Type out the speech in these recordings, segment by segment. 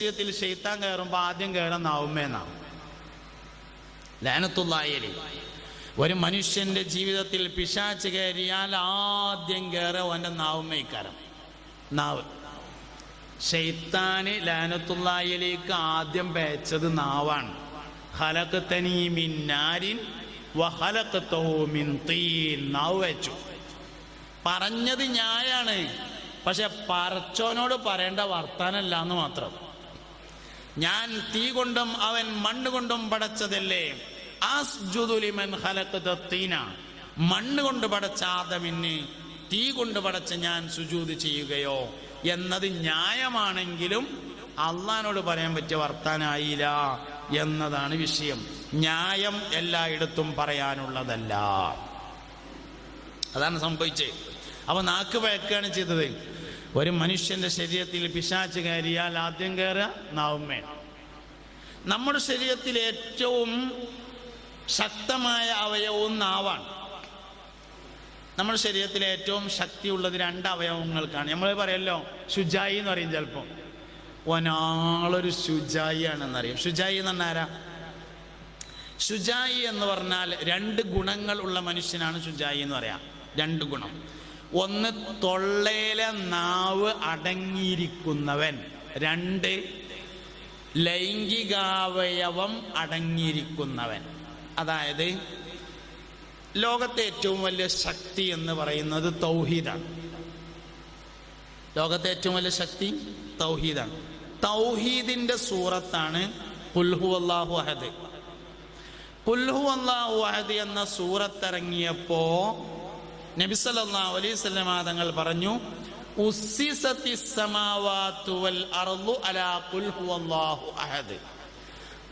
ശരീരത്തിൽ ഷെയ്ത്താൻ കയറുമ്പോ ആദ്യം കയറാൻ നാവുമേന്നാണ് ലാനത്തുള്ളായലി ഒരു മനുഷ്യന്റെ ജീവിതത്തിൽ പിശാച്ച് കയറിയാൽ ആദ്യം കയറുക അവന്റെ നാവുമേക്കാരം നാവ്. ഷെയ്ത്താന് ലാനത്തുള്ളായലേക്ക് ആദ്യം പേച്ചത് നാവാണ്. ഹലക്കത്തനീ മിൻ നാരിൻ വഹലക്കത്തഹു മിൻ തീൻ. നാവ് വെച്ചു പറഞ്ഞത് ഞാനാണ്. പക്ഷെ പറച്ചോനോട് പറയേണ്ട വർത്താനല്ല എന്ന് മാത്രം. ഞാൻ തീ കൊണ്ടും അവൻ മണ്ണ് കൊണ്ടും പടച്ചതല്ലേ? ആസ്ജുദുലിമൻ ഖലഖത തീന. മണ്ണ് കൊണ്ട് പടച്ച ആദമിന് തീ കൊണ്ട് പടച്ച ഞാൻ സുജൂത് ചെയ്യുകയോ? എന്നത് ന്യായമാണെങ്കിലും അള്ളഹാനോട് പറയാൻ പറ്റിയ വർത്താനായില്ല എന്നതാണ് വിഷയം. ന്യായം എല്ലായിടത്തും പറയാനുള്ളതല്ല. അതാണ് സംഭവിച്ചത് അപ്പൊ നാക്ക് പഴക്കുകയാണ് ചെയ്തത്. ഒരു മനുഷ്യന്റെ ശരീരത്തിൽ പിശാച്ച് കയറിയാൽ ആദ്യം കയറുക നാവുമേ നമ്മുടെ ശരീരത്തിൽ ഏറ്റവും ശക്തമായ അവയവവും നാവാണ്. നമ്മുടെ ശരീരത്തിലെ ഏറ്റവും ശക്തിയുള്ളത് രണ്ട് അവയവങ്ങൾക്കാണ്. നമ്മൾ പറയല്ലോ ശുചായി എന്ന് പറയും ചിലപ്പോൾ ഒനാളൊരു ശുചായി ആണെന്നറിയും ശുചായി എന്ന് പറഞ്ഞാൽ ആരാ? ശുചായി എന്ന് പറഞ്ഞാൽ രണ്ട് ഗുണങ്ങൾ ഉള്ള മനുഷ്യനാണ് ശുചായി എന്ന് പറയാം. രണ്ട് ഗുണം. ഒന്ന് തൊള്ളയിലെ നാവ് അടങ്ങിയിരിക്കുന്നവൻ. രണ്ട് ലൈംഗികാവയവം അടങ്ങിയിരിക്കുന്നവൻ. അതായത് ലോകത്തെ ഏറ്റവും വലിയ ശക്തി എന്ന് പറയുന്നത് തൗഹീദാണ്. ലോകത്തെ ഏറ്റവും വലിയ ശക്തി തൗഹീദാണ്. തൗഹീദിന്റെ സൂറത്താണ് പുൽഹു അള്ളാഹു അഹദ് പുൽഹു അള്ളാഹു അഹദ് എന്ന സൂറത്തിറങ്ങിയപ്പോ നബി അലൈസ് തങ്ങൾ പറഞ്ഞു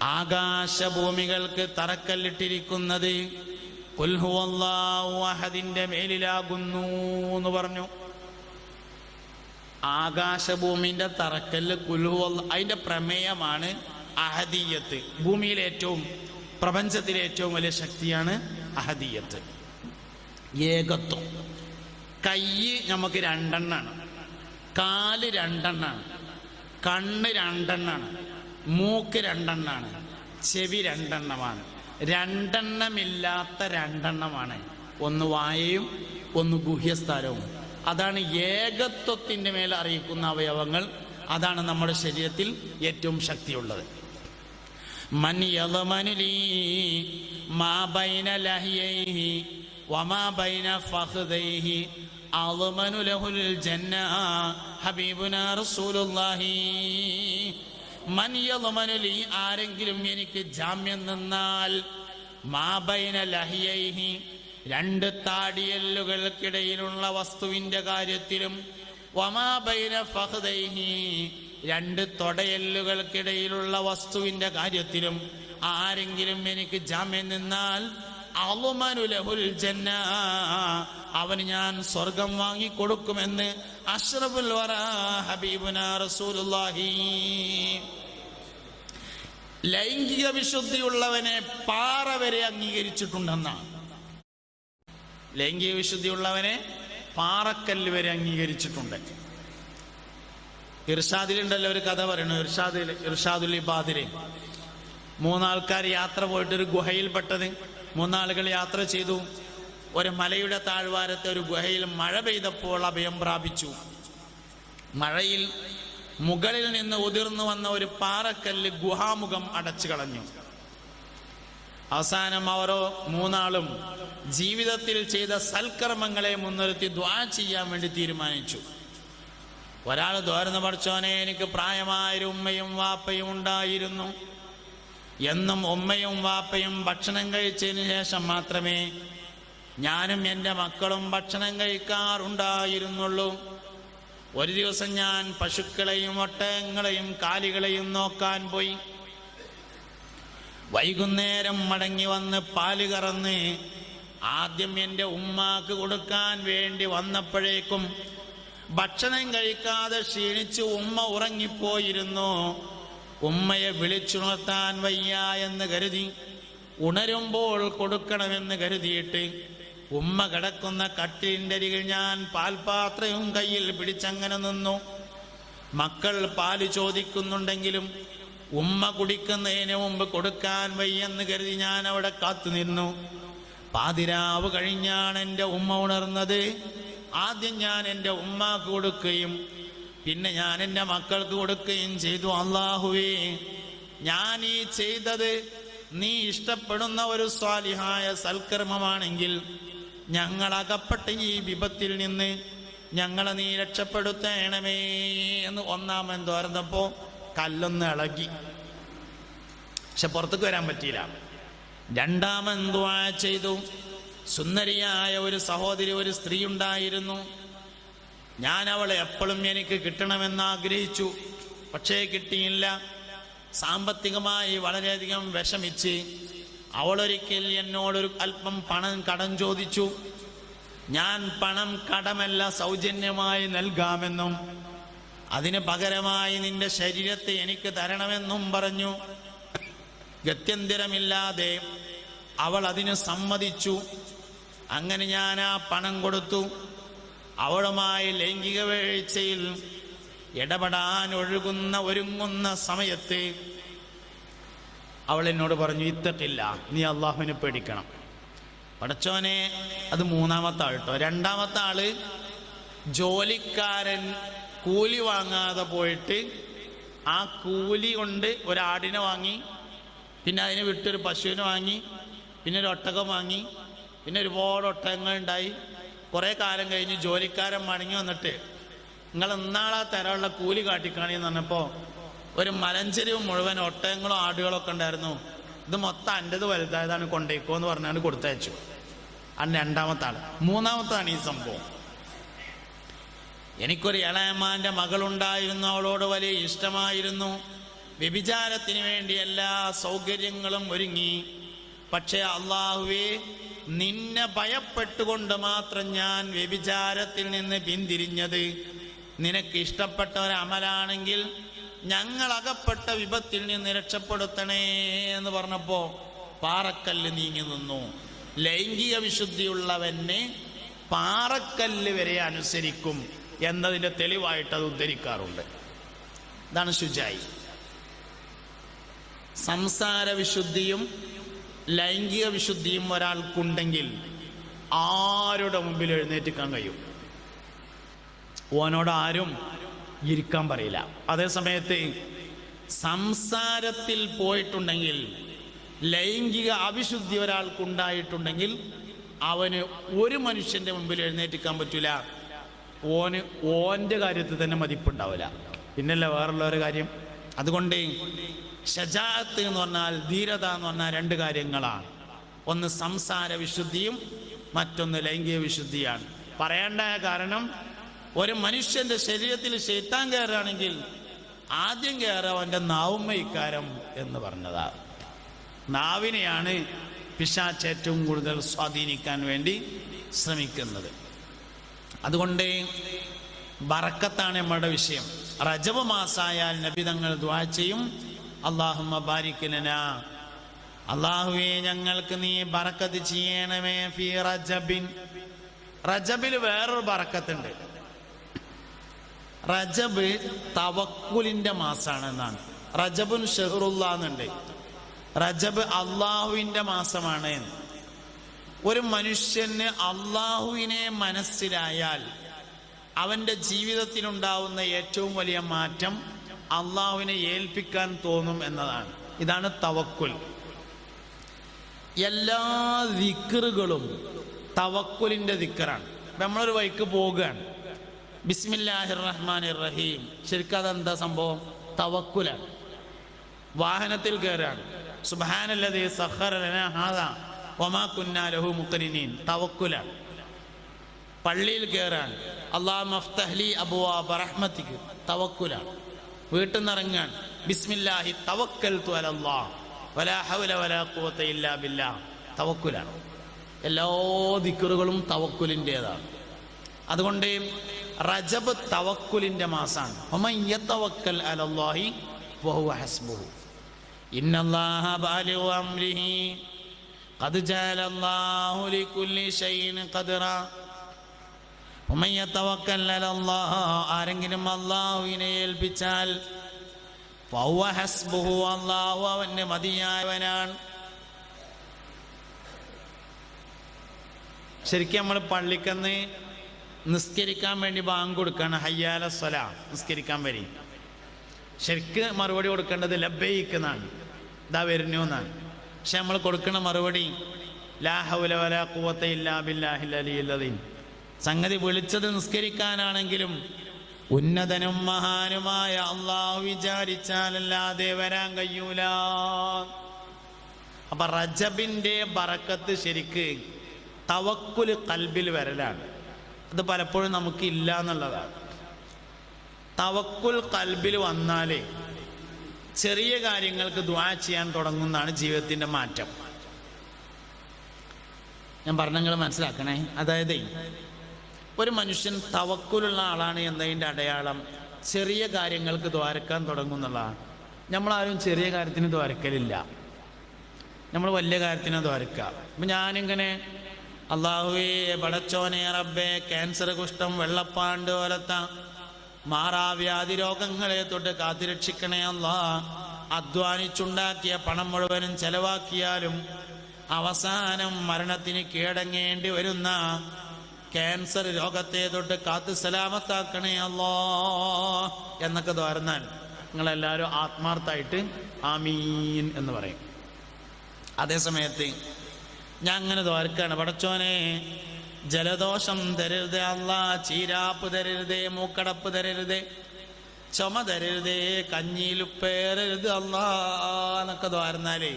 ആകാശഭൂമികൾക്ക് തറക്കല്ലിട്ടിരിക്കുന്നത് അഹദിന്റെ മേലിലാകുന്നു എന്ന് പറഞ്ഞു. ആകാശഭൂമിന്റെ തറക്കല്ല് കുൽഹു അതിന്റെ പ്രമേയമാണ് അഹദീയത്ത്. ഭൂമിയിലെ ഏറ്റവും പ്രപഞ്ചത്തിലെ ഏറ്റവും വലിയ ശക്തിയാണ് അഹദീയത്ത്. ഏകത്വം. കൈ നമുക്ക് രണ്ടെണ്ണാണ്. കാൽ രണ്ടെണ്ണാണ്. കണ്ണ് രണ്ടെണ്ണാണ്. മൂക്ക് രണ്ടെണ്ണാണ്. ചെവി രണ്ടെണ്ണമാണ്. രണ്ടെണ്ണമില്ലാത്ത രണ്ടെണ്ണമാണ്. ഒന്ന് വായയും ഒന്ന് ഗുഹ്യസ്ഥാനവും. അതാണ് ഏകത്വത്തിന്റെ മേൽ അറിയിക്കുന്ന അവയവങ്ങൾ. അതാണ് നമ്മുടെ ശരീരത്തിൽ ഏറ്റവും ശക്തിയുള്ളത്. من അളുമനു ലഹുൽ ജന്ന ഹബീബുന റസൂലുള്ളാഹി. മൻ ആരെങ്കിലും എനിക്ക് ജാമ്യം നിന്നാൽ മാബൈന ലഹിയൈഹി രണ്ട് താടിയല്ലുകൾക്കിടയിലുള്ള വസ്തുവിന്റെ കാര്യത്തിലും വമാബൈന ഫഹദൈഹി രണ്ട് തൊടയല്ലുകൾക്കിടയിലുള്ള വസ്തുവിന്റെ കാര്യത്തിലും ആരെങ്കിലും എനിക്ക് ജാമ്യം നിന്നാൽ അവന് ഞാൻ സ്വർഗം വാങ്ങിക്കൊടുക്കുമെന്ന് അഷ്റഫുൽ വറ ഹബീബുന റസൂലുള്ളാഹി. ലൈംഗിക വിശുദ്ധിയുള്ളവനെ പാറ വരെ അംഗീകരിച്ചിട്ടുണ്ടെന്നാണ്. ലൈംഗിക വിശുദ്ധിയുള്ളവനെ പാറക്കല്ല് വരെ അംഗീകരിച്ചിട്ടുണ്ട്. ഇർഷാദിലുണ്ടല്ലോ ഒരു കഥ പറയണു ഇർഷാദിൽ ഇർഷാദുൽ ഇബാദിലെ. മൂന്നാൾക്കാർ യാത്ര പോയിട്ട് ഒരു ഗുഹയിൽപ്പെട്ടത്. മൂന്നാളുകൾ യാത്ര ചെയ്തു. ഒരു മലയുടെ താഴ്വാരത്തെ ഒരു ഗുഹയിൽ മഴ പെയ്തപ്പോൾ അഭയം പ്രാപിച്ചു. മഴയിൽ മുകളിൽ നിന്ന് ഉതിർന്നു വന്ന ഒരു പാറക്കല്ല് ഗുഹാമുഖം അടച്ചു കളഞ്ഞു. അവസാനം അവരോ മൂന്നാളും ജീവിതത്തിൽ ചെയ്ത സൽക്കർമ്മങ്ങളെ മുൻനിർത്തി ദ്വാ ചെയ്യാൻ വേണ്ടി തീരുമാനിച്ചു. ഒരാൾ ദ്വാരുന്ന പഠിച്ചോനെ എനിക്ക് പ്രായമായൊരു ഉമ്മയും വാപ്പയും ഉണ്ടായിരുന്നു. എന്നും ഉമ്മയും വാപ്പയും ഭക്ഷണം കഴിച്ചതിന് ശേഷം മാത്രമേ ഞാനും എന്റെ മക്കളും ഭക്ഷണം കഴിക്കാറുണ്ടായിരുന്നുള്ളൂ. ഒരു ദിവസം ഞാൻ പശുക്കളെയും ഒട്ടകങ്ങളെയും കാലികളെയും നോക്കാൻ പോയി. വൈകുന്നേരം മടങ്ങി വന്ന് പാൽ കറന്ന് ആദ്യം എന്റെ ഉമ്മാക്ക് കൊടുക്കാൻ വേണ്ടി വന്നപ്പോഴേക്കും ഭക്ഷണം കഴിക്കാതെ ക്ഷീണിച്ച് ഉമ്മ ഉറങ്ങിപ്പോയിരുന്നു. ഉമ്മയെ വിളിച്ചുണർത്താൻ വയ്യ എന്ന് കരുതി ഉണരുമ്പോൾ കൊടുക്കണമെന്ന് കരുതിയിട്ട് ഉമ്മ കിടക്കുന്ന കട്ടിലിന്റെ അരികിൽ ഞാൻ പാൽപാത്രയും കയ്യിൽ പിടിച്ചങ്ങനെ നിന്നു. മക്കൾ പാൽ ചോദിക്കുന്നുണ്ടെങ്കിലും ഉമ്മ കുടിക്കുന്നതിന് മുമ്പ് കൊടുക്കാൻ വയ്യെന്ന് കരുതി ഞാൻ അവിടെ കാത്തു നിന്നു. പാതിരാവ് കഴിഞ്ഞാണ് എന്റെ ഉമ്മ ഉണർന്നത്. ആദ്യം ഞാൻ എന്റെ ഉമ്മാക്ക് കൊടുക്കുകയും പിന്നെ ഞാൻ എന്റെ മക്കൾക്ക് കൊടുക്കുകയും ചെയ്തു. അള്ളാഹുവേ ഞാൻ ഈ ചെയ്തത് നീ ഇഷ്ടപ്പെടുന്ന ഒരു സ്വാലിഹായ സൽക്കർമ്മമാണെങ്കിൽ ഞങ്ങൾ അകപ്പെട്ട ഈ വിപത്തിൽ നിന്ന് ഞങ്ങളെ നീ രക്ഷപ്പെടുത്തേണമേ എന്ന് ഒന്നാമൻ തുറന്നപ്പോ കല്ലൊന്ന് ഇളകി. പക്ഷെ പുറത്തേക്ക് വരാൻ പറ്റിയില്ല. രണ്ടാമൻ ചെയ്തു. സുന്ദരിയായ ഒരു സഹോദരി ഒരു സ്ത്രീ ഉണ്ടായിരുന്നു. ഞാൻ അവളെ എപ്പോഴും എനിക്ക് കിട്ടണമെന്ന് ആഗ്രഹിച്ചു. പക്ഷേ കിട്ടിയില്ല. സാമ്പത്തികമായി വളരെയധികം വിഷമിച്ച് അവളൊരിക്കൽ എന്നോടൊരു അല്പം പണം കടം ചോദിച്ചു. ഞാൻ പണം കടമല്ല സൗജന്യമായി നൽകാമെന്നും അതിന് പകരമായി നിന്റെ ശരീരത്തെ എനിക്ക് തരണമെന്നും പറഞ്ഞു. ഗത്യന്തിരമില്ലാതെ അവൾ അതിന് സമ്മതിച്ചു. അങ്ങനെ ഞാൻ ആ പണം കൊടുത്തു. അവളുമായി ലൈംഗിക വീഴ്ചയിൽ ഇടപെടാൻ ഒഴുകുന്ന ഒരുങ്ങുന്ന സമയത്ത് അവൾ എന്നോട് പറഞ്ഞു ഇത്തട്ടില്ല നീ അള്ളാഹുവിനെ പേടിക്കണം. പടച്ചോനെ അത് മൂന്നാമത്തെ ആൾ കേട്ടോ രണ്ടാമത്തെ ആൾ ജോലിക്കാരൻ കൂലി വാങ്ങാതെ പോയിട്ട് ആ കൂലി കൊണ്ട് ഒരാടിനെ വാങ്ങി പിന്നെ അതിനെ വിട്ടൊരു പശുവിനെ വാങ്ങി പിന്നെ ഒരു ഒട്ടകം വാങ്ങി പിന്നെ ഒരുപാട് ഒട്ടകങ്ങൾ ഉണ്ടായി. കുറേ കാലം കഴിഞ്ഞ് ജോലിക്കാരൻ മടങ്ങി വന്നിട്ട് നിങ്ങൾ ഇന്നാളാ തരാനുള്ള കൂലി കാട്ടിക്കാണിന്ന് പറഞ്ഞപ്പോൾ ഒരു മലഞ്ചെരിവ് മുഴുവൻ ഒട്ടയങ്ങളും ആടുകളും ഒക്കെ ഉണ്ടായിരുന്നു. ഇത് മൊത്തം എന്റെത് വലുതായതാണ് കൊണ്ടേക്കോ എന്ന് പറഞ്ഞാണ് കൊടുത്തയച്ചു. അന്ന് രണ്ടാമത്തെ ആൾ. മൂന്നാമത്താണ് ഈ സംഭവം. എനിക്കൊരു ഇളയമാന്റെ മകളുണ്ടായിരുന്നു അവളോട് വലിയ ഇഷ്ടമായിരുന്നു. വ്യഭിചാരത്തിന് വേണ്ടി എല്ലാ സൗകര്യങ്ങളും ഒരുങ്ങി. പക്ഷേ അള്ളാഹുവേ നിന്നെ ഭയപ്പെട്ടുകൊണ്ട് മാത്രം ഞാൻ വ്യഭിചാരത്തിൽ നിന്ന് പിന്തിരിഞ്ഞത്. നിനക്ക് ഇഷ്ടപ്പെട്ട ഒരു അമലാണെങ്കിൽ ഞങ്ങൾ അകപ്പെട്ട വിപത്തിൽ നിന്ന് രക്ഷപ്പെടുത്തണേ എന്ന് പറഞ്ഞപ്പോ പാറക്കല്ല് നീങ്ങി നിന്നു. ലൈംഗിക വിശുദ്ധിയുള്ളവനെ പാറക്കല്ല് വരെ അനുസരിക്കും എന്നതിന്റെ തെളിവായിട്ട് അത് ഉദ്ധരിക്കാറുണ്ട്. ഇതാണ് ശുചായി. സംസാര വിശുദ്ധിയും ലൈംഗിക വിശുദ്ധിയും ഒരാൾക്കുണ്ടെങ്കിൽ ആരുടെ മുമ്പിൽ എഴുന്നേറ്റിക്കാൻ കഴിയും? ഓനോട് ആരും ഇരിക്കാൻ പറയില്ല. അതേ സമയത്ത് സംസാരത്തിൽ പോയിട്ടുണ്ടെങ്കിൽ ലൈംഗിക അവിശുദ്ധി ഒരാൾക്കുണ്ടായിട്ടുണ്ടെങ്കിൽ അവന് ഒരു മനുഷ്യന്റെ മുമ്പിൽ എഴുന്നേറ്റിക്കാൻ പറ്റില്ല ഓന് ഓന്റെ കാര്യത്തിൽ തന്നെ മതിപ്പുണ്ടാവില്ല. പിന്നല്ല വേറുള്ള ഒരു കാര്യം? അതുകൊണ്ട് ഷജാത്ത് എന്ന് പറഞ്ഞാൽ ധീരത എന്ന് പറഞ്ഞാൽ രണ്ട് കാര്യങ്ങളാണ്. ഒന്ന് സംസാര വിശുദ്ധിയും മറ്റൊന്ന് ലൈംഗിക വിശുദ്ധിയാണ്. പറയേണ്ട കാരണം ഒരു മനുഷ്യന്റെ ശരീരത്തിൽ ശൈത്താൻ കയറുകയാണെങ്കിൽ ആദ്യം കയറുക അവന്റെ നാവുമ്മയിക്കാരം എന്ന് പറഞ്ഞതാണ് നാവിനെയാണ് പിശാച്ച് ഏറ്റവും കൂടുതൽ സ്വാധീനിക്കാൻ വേണ്ടി ശ്രമിക്കുന്നത്. അതുകൊണ്ട് ബറക്കത്താണ് നമ്മുടെ വിഷയം. റജബ് മാസായാൽ നബി തങ്ങൾ ദ്വാ ചെയ്യും. അള്ളാഹുമ്മ ബാരിക്കലന അള്ളാഹുവെ ഞങ്ങൾക്ക് നീ ബറക്കത്ത് ചെയ്യണമേ ഫി റജബിൻ. റജബിൽ വേറൊരു ബറക്കത്തുണ്ട്. റജബ് തവക്കുലിന്റെ മാസാണ് എന്നാണ് റജബുൻ ഷെഹറുല്ല എന്നുണ്ട് റജബ് അള്ളാഹുവിന്റെ മാസമാണ് ഒരു മനുഷ്യന് അള്ളാഹുവിനെ മനസ്സിലായാൽ അവന്റെ ജീവിതത്തിലുണ്ടാവുന്ന ഏറ്റവും വലിയ മാറ്റം അള്ളാഹുവിനെ ഏൽപ്പിക്കാൻ തോന്നും എന്നതാണ്. ഇതാണ് തവക്കുൽ. എല്ലാ ദിക്കറുകളും തവക്കുലിന്റെ ദിക്കറാണ് നമ്മളൊരു വഴിക്ക് പോവുകയാണ്. ബിസ്മില്ലാഹിർ റഹ്മാൻ റഹീം ശരിക്കും അതെന്താ സംഭവം? തവക്കുലാണ്. വാഹനത്തിൽ കയറാണ് സുബാനല്ലതേ സഹറ ലനാ ഹാദാ വമാ കുന്നാ ലഹു മുഖരിനീൻ തവക്കുലാണ്. പള്ളിയിൽ കയറാൻ അള്ളാഹ് മഫ്തഹ്ലി അബുവാ റഹ്മത്തിക്ക് തവക്കുലാണ്. വീട്ടിൽ നിന്ന് ബിസ്മില്ലാഹി തവക്കൽ തവക്കുലാണ്. എല്ലാ ദിക്കറുകളും തവക്കുലിന്റെതാണ് അതുകൊണ്ട് റജബ് തവക്കുലിന്റെ മാസാണ്. ഇന്നല്ലാഹ ബാലിഗു അംരിഹി. ഖദ് ജഅല അല്ലാഹു ലികുല്ലി ഉമ്മയ്യ ആരെങ്കിലും അള്ളാഹുവിനെ ഏൽപ്പിച്ചാൽ അള്ളാഹു അവന് മതിയായവനാണ്. ശരിക്കും നമ്മൾ പള്ളിക്കന്ന് നിസ്കരിക്കാൻ വേണ്ടി ബാങ്ക് കൊടുക്കുകയാണ് ഹയ്യാല സ്വല നിസ്കരിക്കാൻ വരി. ശരിക്ക് മറുപടി കൊടുക്കേണ്ടത് ലഭ്യയിക്കുന്നതാണ് ഇതാ വരുന്നു എന്നാണ്. പക്ഷെ നമ്മൾ കൊടുക്കുന്ന മറുപടി ലാഹുലവല കൂവത്തയില്ലാ ബില്ലാഹില്ലീ സംഗതി വിളിച്ചത് നിസ്കരിക്കാനാണെങ്കിലും ഉന്നതനും മഹാനുമായ അള്ളാഹു വിചാരിച്ചാലല്ലാതെ വരാൻ കഴിയൂല. അപ്പൊ റജബിന്റെ ബറക്കത്ത് ശരിക്ക് തവക്കുൽ കൽബിൽ വരലാണ്. അത് പലപ്പോഴും നമുക്ക് ഇല്ല എന്നുള്ളതാണ്. തവക്കുൽ കൽബിൽ വന്നാലേ ചെറിയ കാര്യങ്ങൾക്ക് ദ്വാ ചെയ്യാൻ തുടങ്ങുന്നതാണ് ജീവിതത്തിന്റെ മാറ്റം. ഞാൻ പറഞ്ഞ നിങ്ങൾ മനസ്സിലാക്കണേ? അതായത് ഒരു മനുഷ്യൻ തവക്കുലുള്ള ആളാണ് എന്നതിന്റെ അടയാളം ചെറിയ കാര്യങ്ങൾക്ക് ദ്വാരക്കാൻ തുടങ്ങുന്നുള്ളതാണ് നമ്മളാരും ചെറിയ കാര്യത്തിന് ദ്വാരക്കലില്ല. നമ്മൾ വലിയ കാര്യത്തിന് ദ്വാരക്കുക അപ്പം ഞാനിങ്ങനെ അള്ളാഹുവേ പടച്ചോനെ റബ്ബേ ക്യാൻസർ കുഷ്ഠം വെള്ളപ്പാണ്ട് പോലത്ത മാറാവ്യാധി രോഗങ്ങളെ തൊട്ട് കാത്തിരക്ഷിക്കണേ അല്ലാ അധ്വാനിച്ചുണ്ടാക്കിയ പണം മുഴുവനും ചെലവാക്കിയാലും അവസാനം മരണത്തിന് കീഴടങ്ങേണ്ടി വരുന്ന ക്യാൻസർ രോഗത്തെ തൊട്ട് കാത്ത് സലാമത്താക്കണേ അല്ലോ എന്നൊക്കെ തോരുന്നാൽ നിങ്ങളെല്ലാവരും ആത്മാർത്ഥമായിട്ട് ആമീൻ എന്ന് പറയും. അതേസമയത്ത് ഞാൻ അങ്ങനെ തോർക്കാണ് പടച്ചോനെ ജലദോഷം തരരുതേ അല്ല ചീരാപ്പ് തരരുതേ മൂക്കടപ്പ് തരരുതേ ചുമ തരരുതേ കഞ്ഞിയിലുപ്പേറരുത് അല്ല എന്നൊക്കെ തോരുന്നാലേ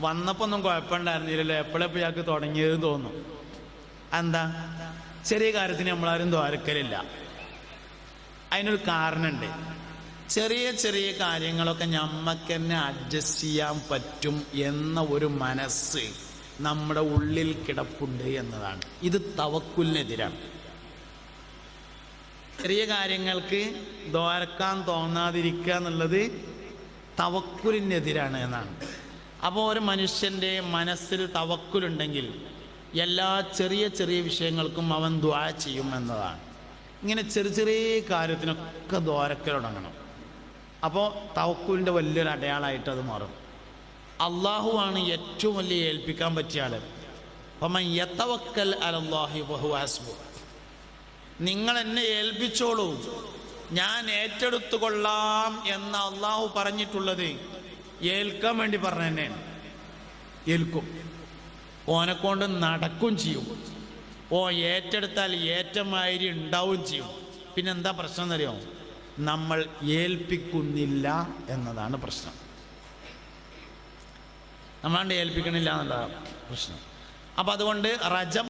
വന്നപ്പോ ഒന്നും കുഴപ്പമുണ്ടായിരുന്നില്ലല്ലോ. എപ്പോഴെപ്പോ ഞങ്ങൾക്ക് തുടങ്ങിയത് തോന്നും എന്താ? ചെറിയ കാര്യത്തിന് നമ്മളാരും ദ്വാരക്കലില്ല. അതിനൊരു കാരണമുണ്ട് ചെറിയ ചെറിയ കാര്യങ്ങളൊക്കെ ഞമ്മക്ക് തന്നെ അഡ്ജസ്റ്റ് ചെയ്യാൻ പറ്റും എന്ന ഒരു മനസ്സ് നമ്മുടെ ഉള്ളിൽ കിടപ്പുണ്ട് എന്നതാണ്. ഇത് തവക്കുലിനെതിരാണ്. ചെറിയ കാര്യങ്ങൾക്ക് ദ്വാരക്കാൻ തോന്നാതിരിക്കുക എന്നുള്ളത് തവക്കുലിനെതിരാണ് എന്നാണ്. അപ്പോൾ ഒരു മനുഷ്യന്റെ മനസ്സിൽ തവക്കുലുണ്ടെങ്കിൽ എല്ലാ ചെറിയ ചെറിയ വിഷയങ്ങൾക്കും അവൻ ദ്വാ ചെയ്യും എന്നതാണ്. ഇങ്ങനെ ചെറിയ ചെറിയ കാര്യത്തിനൊക്കെ ദ്വാരക്കൽ തുടങ്ങണം അപ്പോൾ തവക്കുലിന്റെ വലിയൊരു അടയാളമായിട്ട് അത് മാറും. അള്ളാഹുവാണ് ഏറ്റവും വലിയ ഏൽപ്പിക്കാൻ പറ്റിയ ആൾ അപ്പം യത്തവക്കൽ അലല്ലാഹി ബഹുവാസ്ബു നിങ്ങൾ എന്നെ ഏൽപ്പിച്ചോളൂ. ഞാൻ ഏറ്റെടുത്തു കൊള്ളാം എന്ന് അള്ളാഹു പറഞ്ഞിട്ടുള്ളത് ഏൽക്കാൻ വേണ്ടി പറഞ്ഞ തന്നെയാണ്. ഏൽക്കും. ഓനെ കൊണ്ട് നടക്കും ചെയ്യും. ഓ ഏറ്റെടുത്താൽ ഏറ്റമാതിരി ഉണ്ടാവും ചെയ്യും. പിന്നെ എന്താ പ്രശ്നം എന്നറിയോ നമ്മൾ ഏൽപ്പിക്കുന്നില്ല എന്നതാണ് പ്രശ്നം. നമ്മളാണ്ട് ഏൽപ്പിക്കണില്ല എന്നുള്ള പ്രശ്നം. അപ്പം അതുകൊണ്ട് റജം